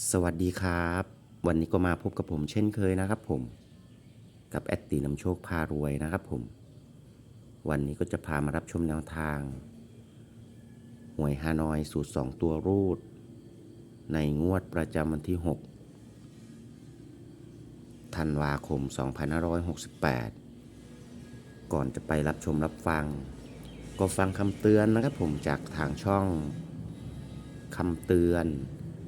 สวัสดีครับ วันนี้ก็มาพบกับผมเช่นเคยนะครับผม กับแอดตีนำโชคพารวยนะครับผม วันนี้ก็จะพามารับชมแนวทาง หวยฮานอยสูตร 2 ตัวรูด ในงวดประจำวันที่ 6 ธันวาคม 2568 ก่อนจะไปรับชมรับฟัง ก็ฟังคำเตือนนะครับผมจากทางช่องคำเตือน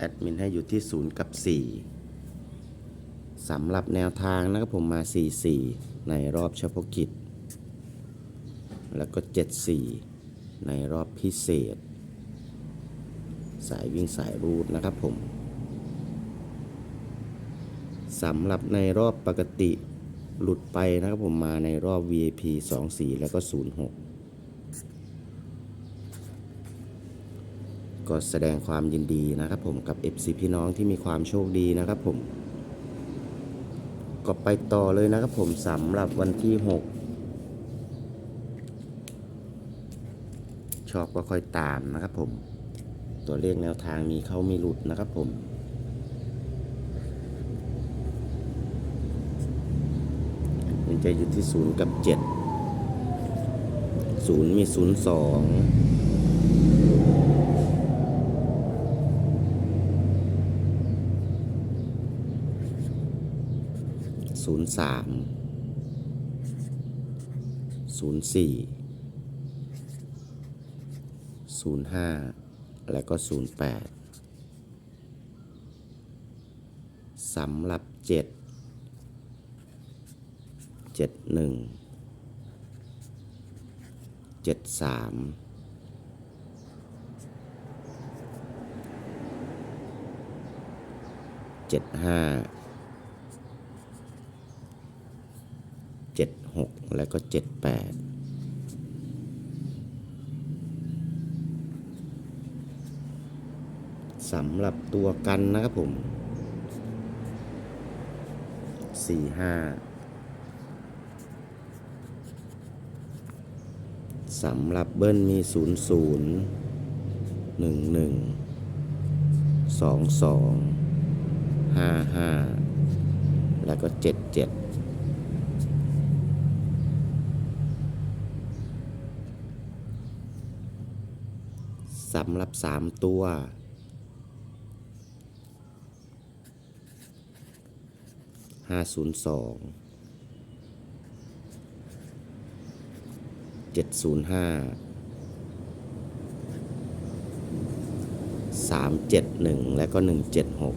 แอดมินให้อยู่ที่ 0 กับ 4สำหรับแนวทางนะครับผมมา 4-4 ในรอบเฉพาะกิจ แล้วก็ 7-4 ในรอบพิเศษ สายวิ่งสายรูดนะครับผมสำหรับในรอบปกติหลุดไปนะครับผมมาในรอบ VIP 2-4 แล้วก็ 06 ก็แสดงความยินดีนะครับผมกับ FC พี่น้องที่มีความโชคดีนะครับผมก็ไปต่อเลยนะครับผมสำหรับวันที่ 6 ชอบก็ค่อยตามนะครับผม ตัวเลขแนวทางมีเข้ามีหลุดนะครับผมมันจะอยู่ที่ 0 กับ 7 0 มี 02 ศูนย์สามศูนย์สี่ศูนย์ห้าและก็ศูนย์แปดสำหรับเจ็ดเจ็ดหนึ่งเจ็ดสามเจ็ดห้า 76 แล้วก็ 78สำหรับตัวกันนะครับผม45สำหรับเบิ้ลมี00 11 22 55แล้วก็77 สำหรับสามตัว ห้าศูนย์สอง เจ็ดศูนย์ห้า สามเจ็ดหนึ่งและก็หนึ่งเจ็ดหก